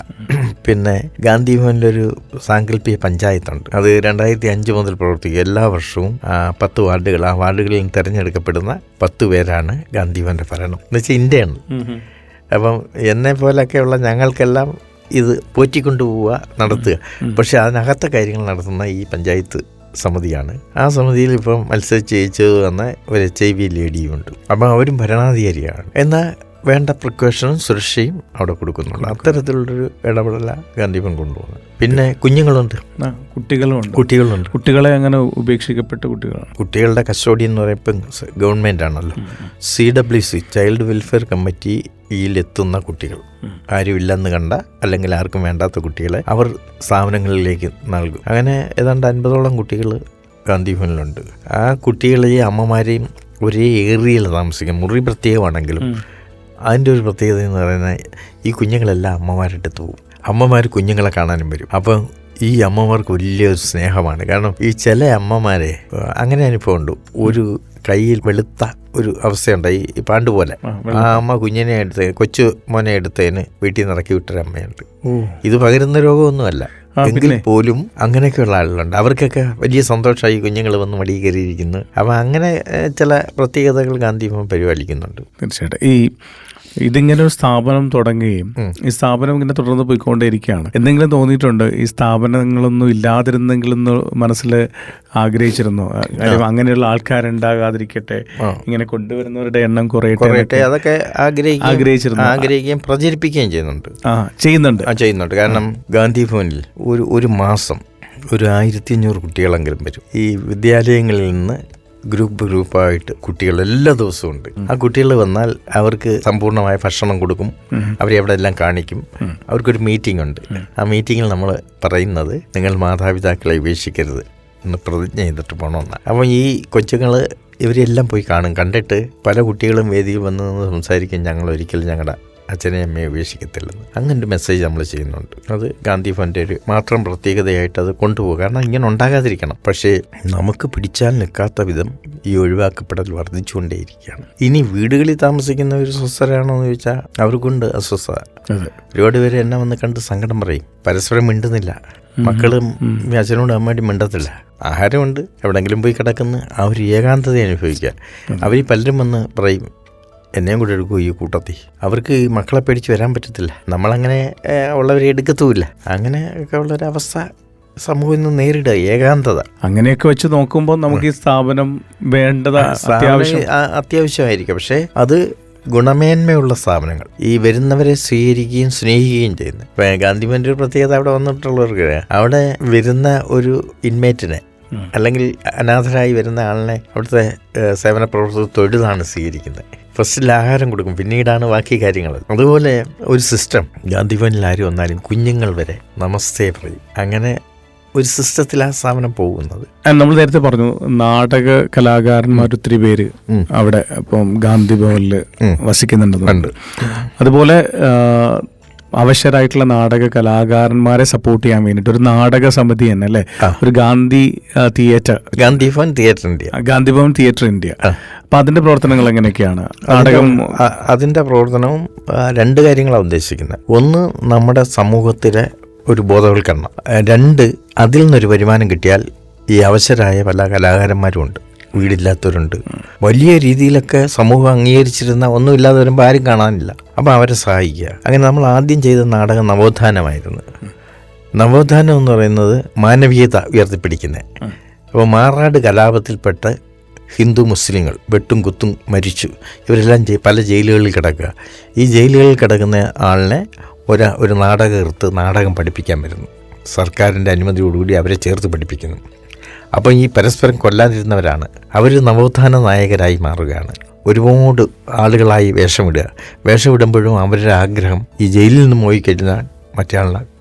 പിന്നെ ഗാന്ധിഭവനിലൊരു സാങ്കല്പിക പഞ്ചായത്തുണ്ട്. അത് രണ്ടായിരത്തി അഞ്ച് മുതൽ പ്രവർത്തിക്കും. എല്ലാ വർഷവും പത്ത് വാർഡുകൾ ആ വാർഡുകളിൽ നിന്ന് തിരഞ്ഞെടുക്കപ്പെടുന്ന പത്ത് പേരാണ് ഗാന്ധിഭവന്റെ ഭരണം. എന്ന് വെച്ചാൽ ഇന്ത്യയാണ്. അപ്പം എന്നെ പോലെയൊക്കെയുള്ള ഞങ്ങൾക്കെല്ലാം ഇത് പോറ്റിക്കൊണ്ടുപോവുക നടത്തുക. പക്ഷേ അതിനകത്തെ കാര്യങ്ങൾ നടത്തുന്ന ഈ പഞ്ചായത്ത് സമിതിയാണ്. ആ സമിതിയിൽ ഇപ്പം മത്സരിച്ച് ജയിച്ചത് വന്ന ഒരു എച്ച് ഐ വി ലേഡിയുമുണ്ട് അപ്പം അവരും ഭരണാധികാരിയാണ്. എന്നാൽ വേണ്ട പ്രിക്കോഷനും സുരക്ഷയും അവിടെ കൊടുക്കുന്നുണ്ട്. അത്തരത്തിലുള്ളൊരു ഇടപെടല ഗാന്ധിപൻ കൊണ്ടുപോകുന്നത് പിന്നെ കുഞ്ഞുങ്ങളുണ്ട്.
കുട്ടികളുണ്ട് കുട്ടികളും
കുട്ടികളുണ്ട്.
കുട്ടികളെ അങ്ങനെ ഉപേക്ഷിക്കപ്പെട്ട കുട്ടികളാണ്.
കുട്ടികളുടെ കസ്റ്റോഡി എന്ന് പറയുമ്പോൾ ഗവൺമെന്റ് ആണല്ലോ C W C child welfare കമ്മിറ്റിയിലെത്തുന്ന കുട്ടികൾ. ആരുമില്ലെന്ന് കണ്ട അല്ലെങ്കിൽ ആർക്കും വേണ്ടാത്ത കുട്ടികളെ അവർ സ്ഥാപനങ്ങളിലേക്ക് നൽകും. അങ്ങനെ ഏതാണ്ട് അൻപതോളം കുട്ടികൾ ഗാന്ധി ഭവനിലുണ്ട് ആ കുട്ടികളെയും അമ്മമാരെയും ഒരേ ഏരിയയിൽ താമസിക്കും. മുറി പ്രത്യേകമാണെങ്കിലും അതിന്റെ ഒരു പ്രത്യേകത എന്ന് പറയുന്നത് ഈ കുഞ്ഞുങ്ങളെല്ലാം അമ്മമാരുടെ അടുത്ത് പോകും. അമ്മമാർ കുഞ്ഞുങ്ങളെ കാണാനും വരും. അപ്പം ഈ അമ്മമാർക്ക് വലിയൊരു സ്നേഹമാണ്. കാരണം ഈ ചില അമ്മമാരെ അങ്ങനെ അനുഭവം ഉണ്ട് ഒരു കയ്യിൽ വെളുത്ത ഒരു അവസ്ഥയുണ്ടായി. ഈ പാണ്ട് പോലെ.
ആ,
അമ്മ കുഞ്ഞിനെ എടുത്ത് കൊച്ചു മോനെ എടുത്തതിന് വീട്ടിൽ നിന്ന് ഇറക്കി വിട്ടൊരു അമ്മയുണ്ട്. ഇത് പകരുന്ന രോഗമൊന്നുമല്ല. എങ്കിൽ പോലും അങ്ങനെയൊക്കെയുള്ള ആളുകളുണ്ട്. അവർക്കൊക്കെ വലിയ സന്തോഷമായി കുഞ്ഞുങ്ങൾ വന്ന് മടി കയറിയിരിക്കുന്നു അപ്പം അങ്ങനെ ചില പ്രത്യേകതകൾ ഗാന്ധി ഭവൻ പരിപാലിക്കുന്നുണ്ട്.
തീർച്ചയായിട്ടും. ഈ ഇതിങ്ങനെ ഒരു സ്ഥാപനം തുടങ്ങുകയും ഈ സ്ഥാപനം ഇങ്ങനെ തുടർന്ന് പോയിക്കൊണ്ടേയിരിക്കുകയാണ്. എന്തെങ്കിലും തോന്നിയിട്ടുണ്ട്? ഈ സ്ഥാപനങ്ങളൊന്നും ഇല്ലാതിരുന്നെങ്കിലെന്ന് മനസ്സിൽ ആഗ്രഹിച്ചിരുന്നു? അങ്ങനെയുള്ള ആൾക്കാരുണ്ടാകാതിരിക്കട്ടെ. ഇങ്ങനെ കൊണ്ടുവരുന്നവരുടെ എണ്ണം കുറയട്ടെ
അതൊക്കെ
ആഗ്രഹിച്ചിരുന്നു.
ആഗ്രഹിക്കുകയും പ്രചരിപ്പിക്കുകയും ചെയ്യുന്നുണ്ട്.
ആ ചെയ്യുന്നുണ്ട്.
ആ ചെയ്യുന്നുണ്ട്. കാരണം ഗാന്ധി ഭവനിൽ ഒരു ഒരു മാസം ഒരു ആയിരത്തി അഞ്ഞൂറ് കുട്ടികളെങ്കിലും വരും. ഈ വിദ്യാലയങ്ങളിൽ നിന്ന് ഗ്രൂപ്പ് ഗ്രൂപ്പായിട്ട് കുട്ടികൾ എല്ലാ ദിവസവും ഉണ്ട്. ആ കുട്ടികൾ വന്നാൽ അവർക്ക് സമ്പൂർണമായ ഭക്ഷണം കൊടുക്കും. അവരെ അവിടെ എല്ലാം കാണിക്കും. അവർക്കൊരു മീറ്റിംഗ് ഉണ്ട്. ആ മീറ്റിങ്ങിൽ നമ്മൾ പറയുന്നത് നിങ്ങൾ മാതാപിതാക്കളെ ഉപേക്ഷിക്കരുത് എന്ന് പ്രതിജ്ഞ ചെയ്തിട്ട് പോകണമെന്ന് അപ്പം ഈ കൊച്ചുങ്ങൾ ഇവരെല്ലാം പോയി കാണും. കണ്ടിട്ട് പല കുട്ടികളും വേദിയിൽ വന്ന് നിന്ന് സംസാരിക്കും ഞങ്ങൾ ഒരിക്കലും ഞങ്ങളുടെ അച്ഛനെ അമ്മയെ ഉപേക്ഷിക്കത്തില്ലെന്ന്. അങ്ങനെ ഒരു മെസ്സേജ് നമ്മൾ ചെയ്യുന്നുണ്ട്. അത് ഗാന്ധി ഫണ്ട് ഒരു മാത്രം പ്രത്യേകതയായിട്ട് അത് കൊണ്ടുപോകും. കാരണം ഇങ്ങനെ ഉണ്ടാകാതിരിക്കണം. പക്ഷേ നമുക്ക് പിടിച്ചാൽ നിൽക്കാത്ത വിധം ഈ ഒഴിവാക്കപ്പെടൽ വർദ്ധിച്ചുകൊണ്ടേയിരിക്കുകയാണ്. ഇനി വീടുകളിൽ താമസിക്കുന്ന ഒരു സ്വസ്ഥരാണോ എന്ന് ചോദിച്ചാൽ അവർക്കുണ്ട് അസ്വസ്ഥത. ഒരുപാട് പേര് എന്നെ വന്ന് കണ്ട് സങ്കടം പറയും. പരസ്പരം മിണ്ടുന്നില്ല. മക്കളും അച്ഛനോട് അമ്മയോടും മിണ്ടത്തില്ല. ആഹാരമുണ്ട്. എവിടെങ്കിലും പോയി കിടക്കുന്ന ആ ഒരു ഏകാന്തത അനുഭവിക്കുക. അവർ പലരും വന്ന് പറയും എന്നെയും കൂടെ എടുക്കും ഈ കൂട്ടത്തിൽ. അവർക്ക് മക്കളെ പേടിച്ച് വരാൻ പറ്റത്തില്ല. നമ്മളങ്ങനെ ഉള്ളവരെ എടുക്കത്തുമില്ല. അങ്ങനെ ഒക്കെ ഉള്ളൊരവസ്ഥ സമൂഹം ഇന്ന് നേരിടുക ഏകാന്തത.
അങ്ങനെയൊക്കെ വെച്ച് നോക്കുമ്പോൾ നമുക്ക് ഈ സ്ഥാപനം വേണ്ടത് അത്യാവശ്യം.
അത്യാവശ്യമായിരിക്കും. പക്ഷേ അത് ഗുണമേന്മയുള്ള സ്ഥാപനങ്ങൾ. ഈ വരുന്നവരെ സ്വീകരിക്കുകയും സ്നേഹിക്കുകയും ചെയ്യുന്നു ഗാന്ധിമന്റെ ഒരു പ്രത്യേകത അവിടെ വന്നിട്ടുള്ളവർക്ക് അവിടെ വരുന്ന ഒരു ഇൻമേറ്റിനെ അല്ലെങ്കിൽ അനാഥരായി വരുന്ന ആളിനെ അവിടുത്തെ സേവന പ്രവർത്തകർ തൊഴിലാണ് സ്വീകരിക്കുന്നത്. ഫസ്റ്റിൽ ആഹാരം കൊടുക്കും. പിന്നീടാണ് ബാക്കി കാര്യങ്ങൾ. അതുപോലെ ഒരു സിസ്റ്റം ഗാന്ധിഭവനിൽ ആരും വന്നാലും കുഞ്ഞുങ്ങൾ വരെ നമസ്തേ പറയും. അങ്ങനെ ഒരു സിസ്റ്റത്തിൽ ആ സ്ഥാപനം പോകുന്നത്.
നമ്മൾ നേരത്തെ പറഞ്ഞു നാടക കലാകാരന്മാർ ഒത്തിരി പേര് അവിടെ ഇപ്പം ഗാന്ധി ഭവനിൽ
വസിക്കുന്നുണ്ട്
അതുപോലെ അവശരായിട്ടുള്ള നാടക കലാകാരന്മാരെ സപ്പോർട്ട് ചെയ്യാൻ വേണ്ടിയിട്ട് ഒരു നാടക സമിതി തന്നെ അല്ലേ? ഒരു Gandhi theatre
Gandhi Bhavan theatre India
Gandhi Bhavan theatre India. അപ്പൊ അതിന്റെ പ്രവർത്തനങ്ങൾ എങ്ങനെയൊക്കെയാണ്? നാടകം
അതിന്റെ പ്രവർത്തനവും രണ്ട് കാര്യങ്ങളാണ് ഉദ്ദേശിക്കുന്നത്. ഒന്ന് നമ്മുടെ സമൂഹത്തിലെ ഒരു ബോധവൽക്കരണം. രണ്ട് അതിൽ നിന്നൊരു വരുമാനം കിട്ടിയാൽ ഈ അവശരായ പല കലാകാരന്മാരും ഉണ്ട്. വീടില്ലാത്തവരുണ്ട്. വലിയ രീതിയിലൊക്കെ സമൂഹം അംഗീകരിച്ചിരുന്ന ഒന്നുമില്ലാതെ വരുമ്പോൾ ആരും കാണാനില്ല. അപ്പം അവരെ സഹായിക്കുക. അങ്ങനെ നമ്മൾ ആദ്യം ചെയ്ത നാടകം നവോത്ഥാനമായിരുന്നു. നവോത്ഥാനം എന്ന് പറയുന്നത് മാനവീയത ഉയർത്തിപ്പിടിക്കുന്നത് അപ്പോൾ മാറാട് കലാപത്തിൽപ്പെട്ട് ഹിന്ദു മുസ്ലിങ്ങൾ വെട്ടും കുത്തും മരിച്ചു. ഇവരെല്ലാം പല ജയിലുകളിൽ കിടക്കുക. ഈ ജയിലുകളിൽ കിടക്കുന്ന ആളിനെ ഒരു ഒരു എടുത്ത് നാടകം പഠിപ്പിക്കാൻ വരുന്നു. സർക്കാരിന്റെ അനുമതിയോടുകൂടി അവരെ ചേർത്ത് പഠിപ്പിക്കുന്നു. അപ്പോൾ ഈ പരസ്പരം കൊല്ലാതിരുന്നവരാണ്. അവർ നവോത്ഥാന നായകരായി മാറുകയാണ്. ഒരുപാട് ആളുകളായി വേഷമിടുക. വേഷമിടുമ്പോഴും അവരുടെ ആഗ്രഹം ഈ ജയിലിൽ നിന്ന് പോയി കഴിഞ്ഞാൽ മറ്റേ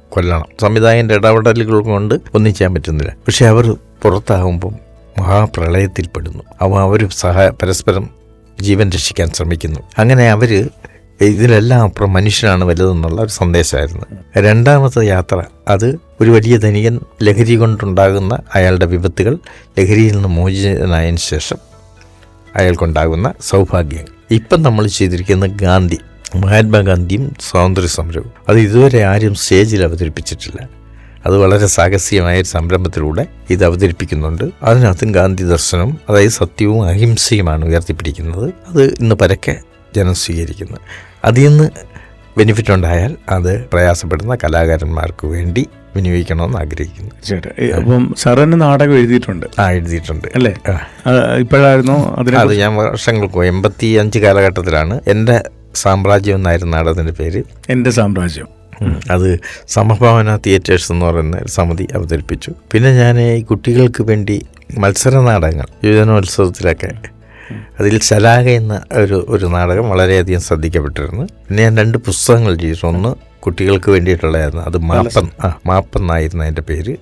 കൊല്ലണം. സംവിധായകന്റെ ഇടപെടലുകൾ കൊണ്ട് ഒന്നും ചെയ്യാൻ പറ്റുന്നില്ല. പക്ഷേ അവർ പുറത്താകുമ്പം മഹാപ്രളയത്തിൽപ്പെടുന്നു അവ അവർ സഹ പരസ്പരം ജീവൻ രക്ഷിക്കാൻ ശ്രമിക്കുന്നു. അങ്ങനെ അവർ ഇതിലെല്ലാം അപ്പുറം മനുഷ്യനാണ് വലുതെന്നുള്ള ഒരു സന്ദേശമായിരുന്നു. രണ്ടാമത്തെ യാത്ര അത് ഒരു വലിയ ധനികൻ ലഹരി കൊണ്ടുണ്ടാകുന്ന അയാളുടെ വിപത്തുകൾ ലഹരിയിൽ നിന്ന് മോചിതനായതിനു ശേഷം അയാൾക്കുണ്ടാകുന്ന സൗഭാഗ്യം ഇപ്പം നമ്മൾ ചെയ്തിരിക്കുന്ന ഗാന്ധി മഹാത്മാഗാന്ധിയും സ്വാതന്ത്ര്യ സമരവും അത് ഇതുവരെ ആരും സ്റ്റേജിൽ അവതരിപ്പിച്ചിട്ടില്ല. അത് വളരെ സാഹസികമായ ഒരു സംരംഭത്തിലൂടെ ഇത് അവതരിപ്പിക്കുന്നുണ്ട്. അതിനകത്തും ഗാന്ധി ദർശനം അതായത് സത്യവും അഹിംസയുമാണ് ഉയർത്തിപ്പിടിക്കുന്നത്. അത് ഇന്ന് പരക്കെ ജനം സ്വീകരിക്കുന്നത് അതിൽ നിന്ന് ബെനിഫിറ്റ് ഉണ്ടായാൽ അത് പ്രയാസപ്പെടുന്ന കലാകാരന്മാർക്ക് വേണ്ടി വിനിയോഗിക്കണമെന്ന് ആഗ്രഹിക്കുന്നു.
തീർച്ചയായിട്ടും അപ്പം സാർ തന്നെ നാടകം എഴുതിയിട്ടുണ്ട്.
ആ എഴുതിയിട്ടുണ്ട്.
അല്ലേ? ഇപ്പോഴായിരുന്നു
അത് ഞാൻ വർഷങ്ങൾക്ക് എൺപത്തി അഞ്ച് കാലഘട്ടത്തിലാണ്. എന്റെ സാമ്രാജ്യം എന്നായിരുന്നു നാടകത്തിന്റെ പേര്.
എന്റെ സാമ്രാജ്യം.
അത് സമഭാവന തിയേറ്റേഴ്സ് എന്ന് പറയുന്ന ഒരു സമിതി അവതരിപ്പിച്ചു. പിന്നെ ഞാൻ ഈ കുട്ടികൾക്ക് വേണ്ടി മത്സര നാടകങ്ങൾ യുവജനോത്സവത്തിലൊക്കെ അതിൽ ശലാക എന്ന ഒരു ഒരു നാടകം വളരെയധികം ശ്രദ്ധിക്കപ്പെട്ടിരുന്നു. പിന്നെ ഞാൻ രണ്ട് പുസ്തകങ്ങൾ ചെയ്തിട്ടുണ്ട്. ഒന്ന് കുട്ടികൾക്ക് വേണ്ടിയിട്ടുള്ളതായിരുന്നു. അത് മാപ്പൻ ആ മാപ്പൻ എന്നായിരുന്നു അതിന്റെ പേര്.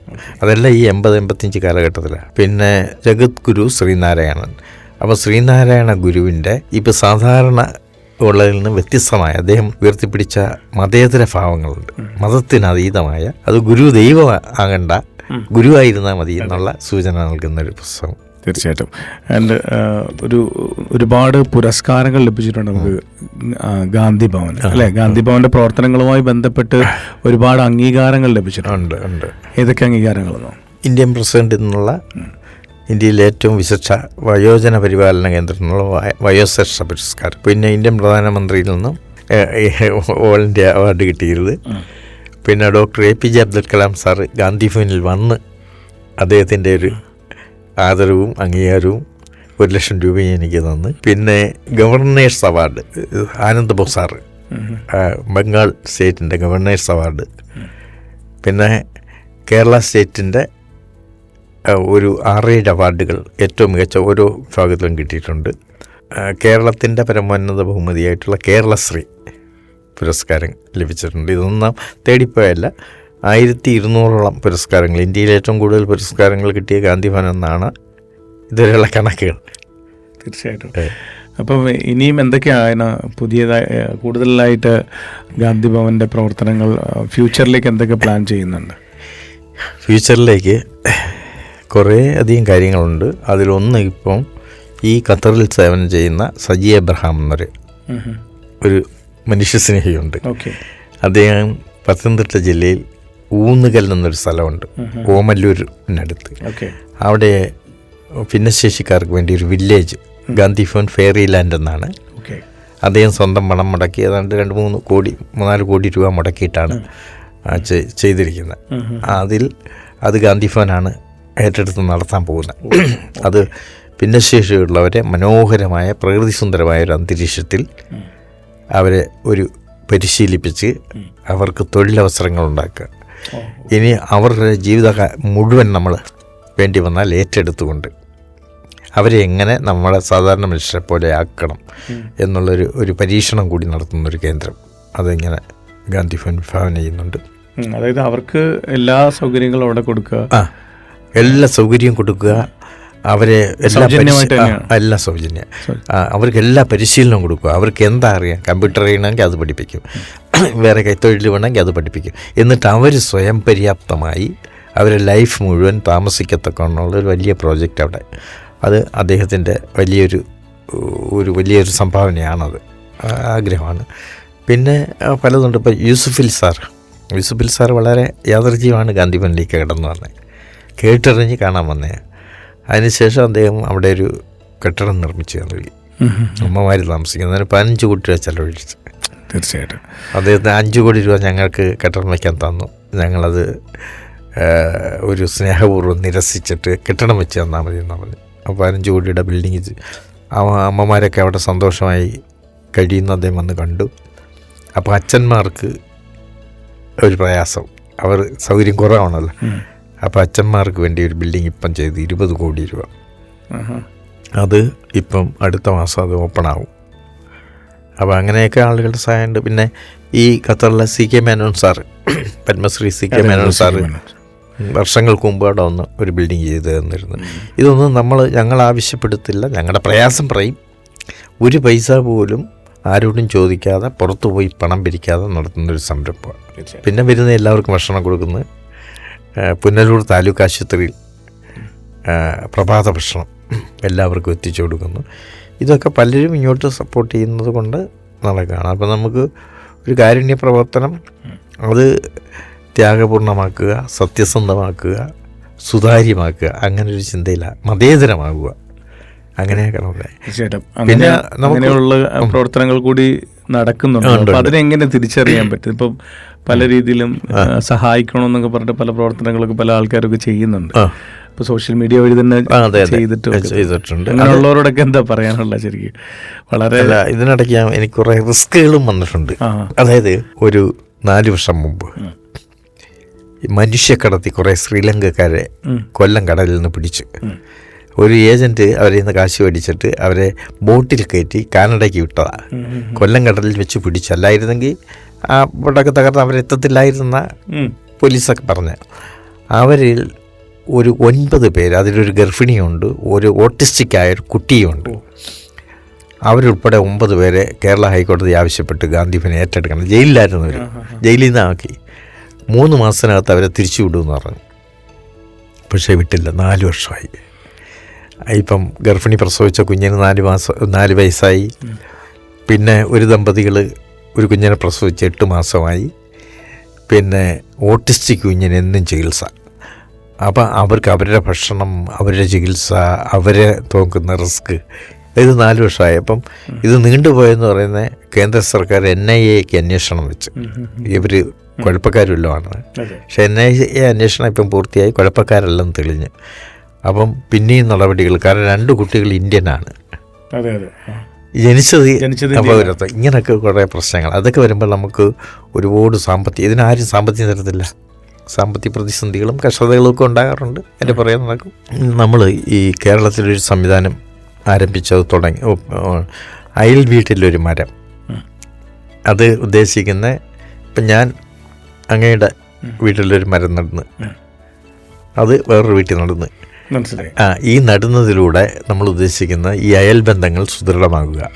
അതെല്ലാം ഈ എൺപത് എൺപത്തിയഞ്ച് കാലഘട്ടത്തിലാണ്. പിന്നെ ജഗത് ഗുരു ശ്രീനാരായണൻ. അപ്പോൾ ശ്രീനാരായണ ഗുരുവിന്റെ ഇപ്പോൾ സാധാരണ ഉള്ളതിൽ നിന്ന് വ്യത്യസ്തമായ അദ്ദേഹം ഉയർത്തിപ്പിടിച്ച മതേതര ഭാവങ്ങളുണ്ട്. മതത്തിനതീതമായ അത് ഗുരു ദൈവം ആകണ്ട ഗുരുവായിരുന്നാൽ മതി എന്നുള്ള സൂചന നൽകുന്ന ഒരു പുസ്തകം.
തീർച്ചയായിട്ടും. ആൻഡ് ഒരു ഒരുപാട് പുരസ്കാരങ്ങൾ ലഭിച്ചിട്ടുണ്ട് നമുക്ക് ഗാന്ധി ഭവൻ അല്ലെ? ഗാന്ധി ഭവന്റെ പ്രവർത്തനങ്ങളുമായി ബന്ധപ്പെട്ട് ഒരുപാട് അംഗീകാരങ്ങൾ ലഭിച്ചിട്ടുണ്ട്. ഏതൊക്കെ അംഗീകാരങ്ങളെന്നോ?
ഇന്ത്യൻ പ്രസിഡന്റിൽ നിന്നുള്ള ഇന്ത്യയിലെ ഏറ്റവും വിശിഷ്ട വയോജന പരിപാലന കേന്ദ്രത്തിൽ നിന്നുള്ള വയ- വയോശ്രേഷ്ഠ പുരസ്കാരം. പിന്നെ ഇന്ത്യൻ പ്രധാനമന്ത്രിയിൽ നിന്നും ഓൾ ഇന്ത്യ അവാർഡ് കിട്ടിയത് പിന്നെ doctor A P J Abdul Kalam sir Gandhi ഭവനിൽ വന്ന് അദ്ദേഹത്തിന്റെ ഒരു ആദരവും അംഗീകാരവും ഒരു ലക്ഷം രൂപയും എനിക്ക് തന്ന്. പിന്നെ ഗവർണേഴ്സ് അവാർഡ് ആനന്ദ് ബോസ് ആ, ബംഗാൾ സ്റ്റേറ്റിന്റെ ഗവർണേഴ്സ് അവാർഡ്. പിന്നെ കേരള സ്റ്റേറ്റിന്റെ ഒരു ആറേഴ് അവാർഡുകൾ ഏറ്റവും മികച്ച ഓരോ വിഭാഗത്തിലും കിട്ടിയിട്ടുണ്ട്. കേരളത്തിന്റെ പരമോന്നത ബഹുമതിയായിട്ടുള്ള കേരളശ്രീ പുരസ്കാരം ലഭിച്ചിട്ടുണ്ട്. ഇതൊന്നും തേടിപ്പോയല്ല. ആയിരത്തി ഇരുന്നൂറോളം പുരസ്കാരങ്ങൾ ഇന്ത്യയിൽ ഏറ്റവും കൂടുതൽ പുരസ്കാരങ്ങൾ കിട്ടിയ ഗാന്ധി ഭവൻ എന്നാണ് ഇതുവരെയുള്ള കണക്കുകൾ.
തീർച്ചയായിട്ടും. അപ്പം ഇനിയും എന്തൊക്കെയാണ് പുതിയതായി കൂടുതലായിട്ട് ഗാന്ധി ഭവന്റെ പ്രവർത്തനങ്ങൾ ഫ്യൂച്ചറിലേക്ക് എന്തൊക്കെ പ്ലാൻ ചെയ്യുന്നുണ്ട്?
ഫ്യൂച്ചറിലേക്ക് കുറേ അധികം കാര്യങ്ങളുണ്ട്. അതിലൊന്ന് ഇപ്പം ഈ ഖത്തറിൽ സേവനം ചെയ്യുന്ന സജി എബ്രഹാം എന്നൊരു ഒരു മനുഷ്യസ്നേഹിയുണ്ട്
ഓക്കെ.
അദ്ദേഹം പത്തനംതിട്ട ജില്ലയിൽ ഊന്നുകൽ എന്നൊരു സ്ഥലമുണ്ട്. ഓമല്ലൂരിനടുത്ത് അവിടെ ഭിന്നശേഷിക്കാർക്ക് വേണ്ടി ഒരു വില്ലേജ് ഗാന്ധി ഫോൺ ഫെയറി ലാൻഡ് എന്നാണ് അദ്ദേഹം സ്വന്തം പണം മുടക്കി ഏതാണ്ട് രണ്ട് മൂന്ന് കോടി മൂന്നാൽ കോടി രൂപ മുടക്കിയിട്ടാണ് ചെയ്തിരിക്കുന്നത്. അതിൽ അത് ഗാന്ധി ഫോനാണ് ഏറ്റെടുത്ത് നടത്താൻ പോകുന്നത്. അത് ഭിന്നശേഷിയുള്ളവരെ മനോഹരമായ പ്രകൃതി സുന്ദരമായ ഒരു അന്തരീക്ഷത്തിൽ അവരെ ഒരു പരിശീലിപ്പിച്ച് അവർക്ക് തൊഴിലവസരങ്ങൾ ഉണ്ടാക്കുക. ഇനി അവരുടെ ജീവിത മുഴുവൻ നമ്മൾ വേണ്ടി വന്നാൽ ഏറ്റെടുത്തുകൊണ്ട് അവരെ എങ്ങനെ നമ്മളെ സാധാരണ മനുഷ്യരെ പോലെ ആക്കണം എന്നുള്ളൊരു ഒരു പരീക്ഷണം കൂടി നടത്തുന്ന ഒരു കേന്ദ്രം. അതിങ്ങനെ ഗാന്ധി ഭവൻ വിഭാവന ചെയ്യുന്നുണ്ട്.
അതായത് അവർക്ക് എല്ലാ സൗകര്യങ്ങളും അവിടെ കൊടുക്കുക.
ആ എല്ലാ സൗകര്യവും കൊടുക്കുക. അവരെ എല്ലാ എല്ലാ സൗജന്യം അവർക്ക് എല്ലാ പരിശീലനവും കൊടുക്കുക. അവർക്ക് എന്താ അറിയാം? കമ്പ്യൂട്ടർ ചെയ്യണമെങ്കിൽ അത് പഠിപ്പിക്കും. വേറെ കൈത്തൊഴിൽ വേണമെങ്കിൽ അത് പഠിപ്പിക്കും. എന്നിട്ട് അവർ സ്വയം പര്യാപ്തമായി അവരെ ലൈഫ് മുഴുവൻ താമസിക്കത്തക്കുള്ള ഒരു വലിയ പ്രോജക്റ്റ് അവിടെ. അത് അദ്ദേഹത്തിന്റെ വലിയൊരു ഒരു വലിയൊരു സംഭാവനയാണത്. ആഗ്രഹമാണ്. പിന്നെ പലതുണ്ട്. ഇപ്പോൾ യൂസുഫിൽ സാർ. യൂസുഫിൽ സാർ വളരെ യാദർജ്യമാണ് ഗാന്ധി ഭവനിലേക്ക് കടന്നു വന്നത് കേട്ടറിഞ്ഞ് കാണാൻ വന്നേ. അതിനുശേഷം അദ്ദേഹം അവിടെ ഒരു കെട്ടിടം നിർമ്മിച്ചു തന്നു. അമ്മമാർ താമസിക്കുന്നതിന് പതിനഞ്ച് കുട്ടികളെ ചെലവഴിച്ചു
തീർച്ചയായിട്ടും.
അദ്ദേഹത്തിന് അഞ്ച് കോടി രൂപ ഞങ്ങൾക്ക് കെട്ടിടം വയ്ക്കാൻ തന്നു. ഞങ്ങളത് ഒരു സ്നേഹപൂർവം നിരസിച്ചിട്ട് കെട്ടിടം വെച്ച് തന്നാൽ മതി എന്ന് പറഞ്ഞു. അപ്പോൾ അഞ്ച് കോടിയുടെ ബിൽഡിങ് അമ്മമാരൊക്കെ അവിടെ സന്തോഷമായി കഴിയുന്ന അദ്ദേഹം വന്ന് കണ്ടു. അപ്പോൾ അച്ഛന്മാർക്ക് ഒരു പ്രയാസം. അവർ സൗകര്യം കുറവാണല്ലോ. അപ്പോൾ അച്ഛന്മാർക്ക് വേണ്ടി ഒരു ബിൽഡിംഗ് ഇപ്പം ചെയ്ത് ഇരുപത് കോടി രൂപ. അത് ഇപ്പം അടുത്ത മാസം അത് ഓപ്പൺ ആവും. അപ്പോൾ അങ്ങനെയൊക്കെ ആളുകളുടെ സഹായമുണ്ട്. പിന്നെ ഈ ഖത്തറിലെ C K Menon sir Padmashri C K Menon sir വർഷങ്ങൾക്ക് മുമ്പ് അവിടെ ഒന്ന് ഒരു ബിൽഡിംഗ് ചെയ്ത് തന്നിരുന്നു. ഇതൊന്നും നമ്മൾ ഞങ്ങൾ ആവശ്യപ്പെടുത്തില്ല. ഞങ്ങളുടെ പ്രയാസം പറയും. ഒരു പൈസ പോലും ആരോടും ചോദിക്കാതെ പുറത്തു പോയി പണം പിരിക്കാതെ നടത്തുന്നൊരു സംരംഭമാണ്.
തീർച്ചയായും.
പിന്നെ വരുന്ന എല്ലാവർക്കും ഭക്ഷണം കൊടുക്കുന്നത് പുനലൂർ താലൂക്ക് ആശുപത്രിയിൽ പ്രഭാത ഭക്ഷണം എല്ലാവർക്കും എത്തിച്ചു കൊടുക്കുന്നു. ഇതൊക്കെ പലരും ഇങ്ങോട്ട് സപ്പോർട്ട് ചെയ്യുന്നത് കൊണ്ട് നടക്കുകയാണ്. അപ്പോൾ നമുക്ക് ഒരു കാരുണ്യ പ്രവർത്തനം അത് ത്യാഗപൂർണമാക്കുക സത്യസന്ധമാക്കുക സുതാര്യമാക്കുക അങ്ങനെ ഒരു ചിന്തയില്ല മതേതരമാകുക
തീർച്ചയായിട്ടും.
പിന്നെ
അങ്ങനെയുള്ള പ്രവർത്തനങ്ങൾ കൂടി നടക്കുന്നുണ്ട്. അപ്പൊ അതിനെങ്ങനെ തിരിച്ചറിയാൻ പറ്റും? ഇപ്പം പല രീതിയിലും സഹായിക്കണമെന്നൊക്കെ പറഞ്ഞിട്ട് പല പ്രവർത്തനങ്ങളൊക്കെ പല ആൾക്കാരൊക്കെ ചെയ്യുന്നുണ്ട്. ഇപ്പൊ സോഷ്യൽ മീഡിയ വഴി തന്നെ.
ചെയ്തിട്ടുണ്ട്.
അങ്ങനെയുള്ളവരോടൊക്കെ എന്താ പറയാനുള്ള ശരിക്കും? വളരെ
ഇതിനിടയ്ക്ക് എനിക്ക് കുറെ റിസ്കുകളും വന്നിട്ടുണ്ട്. അതായത് ഒരു നാല് വർഷം മുമ്പ് മനുഷ്യക്കടത്തി കുറേ ശ്രീലങ്കക്കാരെ കൊല്ലം കടലിൽ നിന്ന് പിടിച്ചു. ഒരു ഏജന്റ് അവരെ നിന്ന് കാശ് മേടിച്ചിട്ട് അവരെ ബോട്ടിൽ കയറ്റി കാനഡയ്ക്ക് വിട്ടതാ. കൊല്ലം കടലിൽ വെച്ച് പിടിച്ചല്ലായിരുന്നെങ്കിൽ ആ ബോട്ടൊക്കെ തകർന്ന് അവരെത്തത്തില്ലായിരുന്ന. പോലീസൊക്കെ പറഞ്ഞ അവരിൽ ഒരു ഒൻപത് പേര് അതിലൊരു ഗർഭിണിയുണ്ട് ഒരു ഓട്ടിസ്റ്റിക് ആയ ഒരു കുട്ടിയുണ്ട്. അവരുൾപ്പെടെ ഒമ്പത് പേരെ കേരള ഹൈക്കോടതി ആവശ്യപ്പെട്ട് ഗാന്ധിഭനെ ഏറ്റെടുക്കണം. ജയിലിലായിരുന്നു അവർ ജയിലിൽ നിന്നാക്കി മൂന്ന് മാസത്തിനകത്ത് അവരെ തിരിച്ചു വിടുമെന്ന് പറഞ്ഞു. പക്ഷേ വിട്ടില്ല. നാല് വർഷമായി. ഇപ്പം ഗർഭിണി പ്രസവിച്ച കുഞ്ഞിന് നാല് മാസം നാല് വയസ്സായി. പിന്നെ ഒരു ദമ്പതികൾ ഒരു കുഞ്ഞിനെ പ്രസവിച്ച് എട്ട് മാസമായി. പിന്നെ ഓട്ടിസ്റ്റിക് കുഞ്ഞിന് എന്നും ചികിത്സ. അപ്പം അവർക്ക് അവരുടെ ഭക്ഷണം അവരുടെ ചികിത്സ അവരെ തോക്കുന്ന റിസ്ക്. ഇത് നാല് വർഷമായി. അപ്പം ഇത് നീണ്ടുപോയെന്ന് പറയുന്ന കേന്ദ്ര സർക്കാർ എൻ ഐ എക്ക് അന്വേഷണം വെച്ച്. ഇവർ കുഴപ്പക്കാരുമല്ലോമാണ്
അതെ.
പക്ഷെ എൻ ഐ എ അന്വേഷണം ഇപ്പം പൂർത്തിയായി കുഴപ്പക്കാരെല്ലാം തെളിഞ്ഞ്. അപ്പം പിന്നെയും നടപടികൾ കാരണം രണ്ട് കുട്ടികൾ ഇന്ത്യനാണ്. ജനിച്ചത് അപകടത്ത് ഇങ്ങനെയൊക്കെ കുറേ പ്രശ്നങ്ങൾ. അതൊക്കെ വരുമ്പോൾ നമുക്ക് ഒരുപാട് സാമ്പത്തിക ഇതിനാരും സാമ്പത്തികം തരത്തില്ല. സാമ്പത്തിക പ്രതിസന്ധികളും കഷ്ടതകളും ഒക്കെ ഉണ്ടാകാറുണ്ട്. എന്റെ പറയാൻ നടക്കും. നമ്മൾ ഈ കേരളത്തിലൊരു സംവിധാനം ആരംഭിച്ചത് തുടങ്ങി. അയൽ വീട്ടിലൊരു മരം. അത് ഉദ്ദേശിക്കുന്ന ഇപ്പം ഞാൻ അങ്ങയുടെ വീട്ടിലൊരു മരം നടന്ന്. അത് വേറൊരു വീട്ടിൽ നടന്ന്.
മനസ്സിലായി.
ആ ഈ നടുന്നതിലൂടെ നമ്മൾ ഉദ്ദേശിക്കുന്ന ഈ അയൽ ബന്ധങ്ങൾ സുദൃഢമാകുക.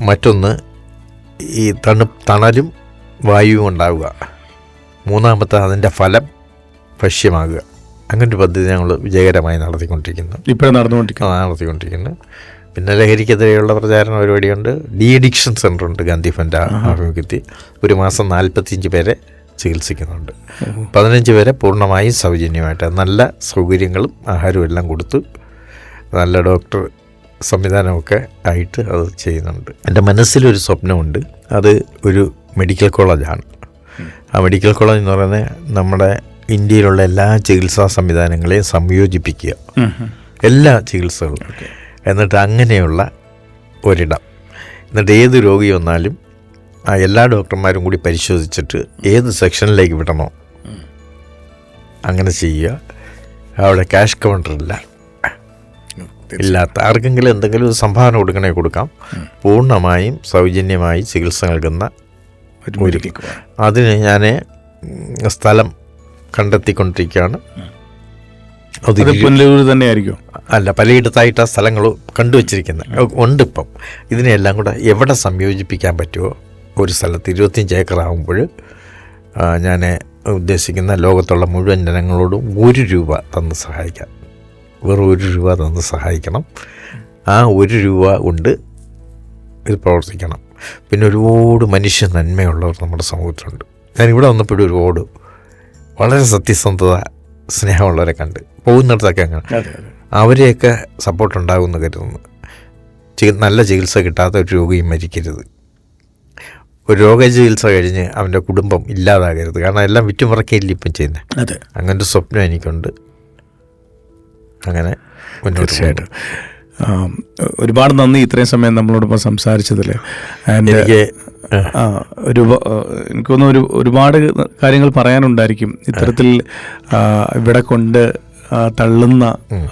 മറ്റൊന്ന് ഈ തണു തണലും വായുവും ഉണ്ടാവുക. മൂന്നാമത്തെ അതിന്റെ ഫലം ഭക്ഷ്യമാകുക. അങ്ങനെ ഒരു പദ്ധതി ഞങ്ങൾ വിജയകരമായി നടത്തിക്കൊണ്ടിരിക്കുന്നു.
ഇപ്പോഴും നടന്നുകൊണ്ടിരിക്കുന്നു
നടത്തിക്കൊണ്ടിരിക്കുന്നു. പിന്നെ ലഹരിക്കെതിരെയുള്ള പ്രചാരണ പരിപാടിയുണ്ട്. ഡി അഡിക്ഷൻ സെന്റർ ഉണ്ട് ഗാന്ധി ഫണ്ട് ആഭിമുഖ്യത്തിൽ. ഒരു മാസം നാൽപ്പത്തിയഞ്ച് പേരെ ചികിത്സിക്കുന്നുണ്ട്. പതിനഞ്ച് പേരെ പൂർണമായും സൗജന്യമായിട്ട് നല്ല സൗകര്യങ്ങളും ആഹാരവും എല്ലാം കൊടുത്ത് നല്ല ഡോക്ടർ സംവിധാനമൊക്കെ ആയിട്ട് അത് ചെയ്യുന്നുണ്ട്. എന്റെ മനസ്സിലൊരു സ്വപ്നമുണ്ട്. അത് ഒരു മെഡിക്കൽ കോളേജാണ്. ആ മെഡിക്കൽ കോളേജ് എന്ന് പറയുന്നത് നമ്മുടെ ഇന്ത്യയിലുള്ള എല്ലാ ചികിത്സാ സംവിധാനങ്ങളെയും സംയോജിപ്പിക്കുക. എല്ലാ ചികിത്സകളും. എന്നിട്ട് അങ്ങനെയുള്ള ഒരിടം. എന്നിട്ട് ഏത് രോഗി വന്നാലും ആ എല്ലാ ഡോക്ടർമാരും കൂടി പരിശോധിച്ചിട്ട് ഏത് സെക്ഷനിലേക്ക് വിടണോ. അങ്ങനെ ചെയ്യുക. അവിടെ ക്യാഷ് കൗണ്ടറില്ല ഇല്ലാത്ത ആർക്കെങ്കിലും എന്തെങ്കിലും ഒരു സംഭാവന കൊടുക്കണേ കൊടുക്കാം. പൂർണമായും സൗജന്യമായി ചികിത്സ നൽകുന്ന അതിന് ഞാൻ സ്ഥലം കണ്ടെത്തിക്കൊണ്ടിരിക്കുകയാണ്. അത്
പുനലൂർ
അല്ല പലയിടത്തായിട്ട് ആ സ്ഥലങ്ങൾ കണ്ടുവച്ചിരിക്കുന്നത്. ഉണ്ട് ഇപ്പം ഇതിനെല്ലാം കൂടെ എവിടെ സംയോജിപ്പിക്കാൻ പറ്റുമോ ഒരു സ്ഥലത്ത് ഇരുപത്തിയഞ്ച് ഏക്കർ ആകുമ്പോൾ ഞാൻ ഉദ്ദേശിക്കുന്ന ലോകത്തുള്ള മുഴുവൻ ജനങ്ങളോടും ഒരു രൂപ തന്ന് സഹായിക്കാം. വെറും ഒരു രൂപ തന്ന് സഹായിക്കണം. ആ ഒരു രൂപ കൊണ്ട് ഇത് പ്രവർത്തിക്കണം. പിന്നെ ഒരുപാട് മനുഷ്യ നന്മയുള്ളവർ നമ്മുടെ സമൂഹത്തിലുണ്ട്. ഞാൻ ഇവിടെ വന്നപ്പോഴും ഒരുപാട് വളരെ സത്യസന്ധത സ്നേഹമുള്ളവരെ കണ്ട്. പോകുന്നിടത്തൊക്കെ അങ്ങനെ. അവരെയൊക്കെ സപ്പോർട്ട് ഉണ്ടാകുമെന്ന് കരുതുന്നു നല്ല ചികിത്സ കിട്ടാത്ത ഒരു രോഗിയും മരിക്കരുത്. ഒരു രോഗ ചികിത്സ കഴിഞ്ഞ് അവന്റെ കുടുംബം ഇല്ലാതാകരുത്. കാരണം എല്ലാം വിറ്റുമുറക്കയില്ല ഇപ്പം ചെയ്യുന്നത്
അതെ.
അങ്ങനത്തെ സ്വപ്നം എനിക്കുണ്ട്. അങ്ങനെ മുന്നോട്ട്
തീർച്ചയായിട്ടും. ഒരുപാട് നന്ദി ഇത്രയും സമയം നമ്മളോടൊപ്പം സംസാരിച്ചതിൽ
എനിക്ക്
ഒരു എനിക്ക് തോന്നുന്നു ഒരു ഒരുപാട് കാര്യങ്ങൾ പറയാനുണ്ടായിരിക്കും. ഇത്തരത്തിൽ ഇവിടെ കൊണ്ട് തള്ളുന്ന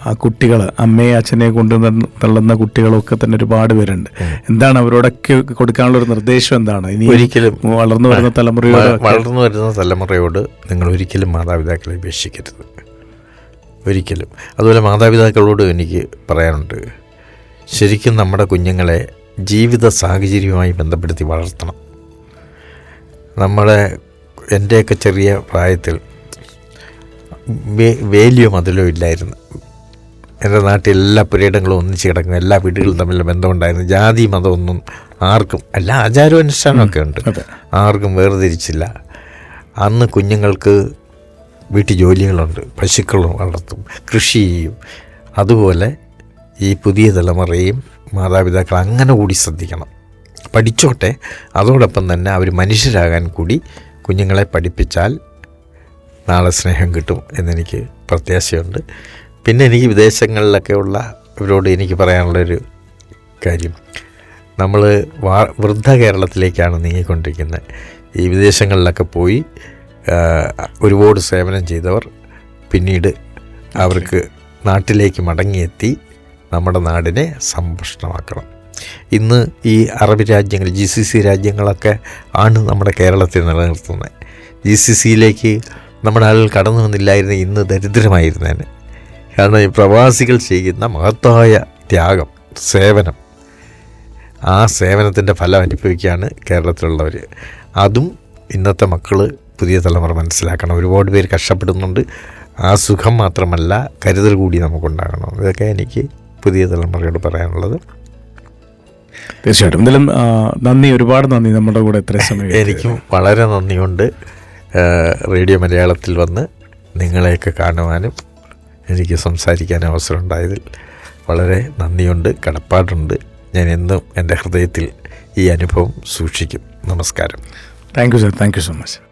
ആ കുട്ടികൾ അമ്മയെ അച്ഛനെ കൊണ്ട് തള്ളുന്ന കുട്ടികളൊക്കെ തന്നെ ഒരുപാട് പേരുണ്ട്. എന്താണ് അവരോടൊക്കെ കൊടുക്കാനുള്ള ഒരു നിർദ്ദേശം എന്താണ്? ഇനി
ഒരിക്കലും
വളർന്നു വരുന്ന തലമുറയോട്
വളർന്നു വരുന്ന തലമുറയോട് നിങ്ങൾ ഒരിക്കലും മാതാപിതാക്കളെ ഉപേക്ഷിക്കരുത് ഒരിക്കലും. അതുപോലെ മാതാപിതാക്കളോട് എനിക്ക് പറയാനുണ്ട്. ശരിക്കും നമ്മുടെ കുഞ്ഞുങ്ങളെ ജീവിത സാഹചര്യവുമായി ബന്ധപ്പെടുത്തി വളർത്തണം. നമ്മളെ എന്റെയൊക്കെ ചെറിയ പ്രായത്തിൽ വേലിയോ മതിലോ ഇല്ലായിരുന്നു. എന്റെ നാട്ടിൽ എല്ലാ പുരയിടങ്ങളും ഒന്നിച്ച് കിടക്കുന്ന എല്ലാ വീടുകളും തമ്മിലുള്ള ബന്ധമുണ്ടായിരുന്നു. ജാതി മതമൊന്നും ആർക്കും എല്ലാ ആചാരവും അനുഷ്ഠാനമൊക്കെ ഉണ്ട് ആർക്കും വേർതിരിച്ചില്ല. അന്ന് കുഞ്ഞുങ്ങൾക്ക് വീട്ടിൽ ജോലികളുണ്ട് പശുക്കൾ വളർത്തും കൃഷി ചെയ്യും. അതുപോലെ ഈ പുതിയ തലമുറയും മാതാപിതാക്കൾ അങ്ങനെ കൂടി ശ്രദ്ധിക്കണം. പഠിച്ചോട്ടെ അതോടൊപ്പം തന്നെ അവർ മനുഷ്യരാകാൻ കൂടി കുഞ്ഞുങ്ങളെ പഠിപ്പിച്ചാൽ നാളെ സ്നേഹം കിട്ടും എന്നെനിക്ക് പ്രത്യാശയുണ്ട്. പിന്നെ എനിക്ക് വിദേശങ്ങളിലൊക്കെ ഉള്ള ഇവരോട് എനിക്ക് പറയാനുള്ളൊരു കാര്യം. നമ്മൾ വൃദ്ധ കേരളത്തിലേക്കാണ് നീങ്ങിക്കൊണ്ടിരിക്കുന്നത്. ഈ വിദേശങ്ങളിലൊക്കെ പോയി ഒരുപാട് സേവനം ചെയ്തവർ പിന്നീട് അവർക്ക് നാട്ടിലേക്ക് മടങ്ങിയെത്തി നമ്മുടെ നാടിനെ സമ്പുഷ്ടമാക്കണം. ഇന്ന് ഈ അറബ് രാജ്യങ്ങൾ ജി സി സി രാജ്യങ്ങളൊക്കെ ആണ് നമ്മുടെ കേരളത്തിൽ നിലനിർത്തുന്നത്. ജി സി സിയിലേക്ക് നമ്മുടെ ആളുകൾ കടന്നു വന്നില്ലായിരുന്നു ഇന്ന് ദരിദ്രമായിരുന്നേനെ. കാരണം ഈ പ്രവാസികൾ ചെയ്യുന്ന മഹത്തായ ത്യാഗം സേവനം. ആ സേവനത്തിന്റെ ഫലം അനുഭവിക്കുകയാണ് കേരളത്തിലുള്ളവർ അതും ഇന്നത്തെ മക്കൾ പുതിയ തലമുറ മനസ്സിലാക്കണം. ഒരുപാട് പേര് കഷ്ടപ്പെടുന്നുണ്ട്. ആ സുഖം മാത്രമല്ല കരുതൽ കൂടി നമുക്കുണ്ടാകണം. ഇതൊക്കെ എനിക്ക് പുതിയ തലമുറയോട് പറയാനുള്ളത്.
തീർച്ചയായിട്ടും. എന്തായാലും ആ, നന്ദി ഒരുപാട് നന്ദി നമ്മുടെ കൂടെ എത്ര സമയം
എനിക്കും വളരെ നന്ദിയുണ്ട്. റേഡിയോ മലയാളത്തിൽ വന്ന് നിങ്ങളെയൊക്കെ കാണുവാനും എനിക്ക് സംസാരിക്കാൻ അവസരം ഉണ്ടായതിൽ വളരെ നന്ദിയുണ്ട് കടപ്പാടുണ്ട്. ഞാൻ എന്നും എന്റെ ഹൃദയത്തിൽ ഈ അനുഭവം സൂക്ഷിക്കും. നമസ്കാരം.
Thank you sir. Thank you so much.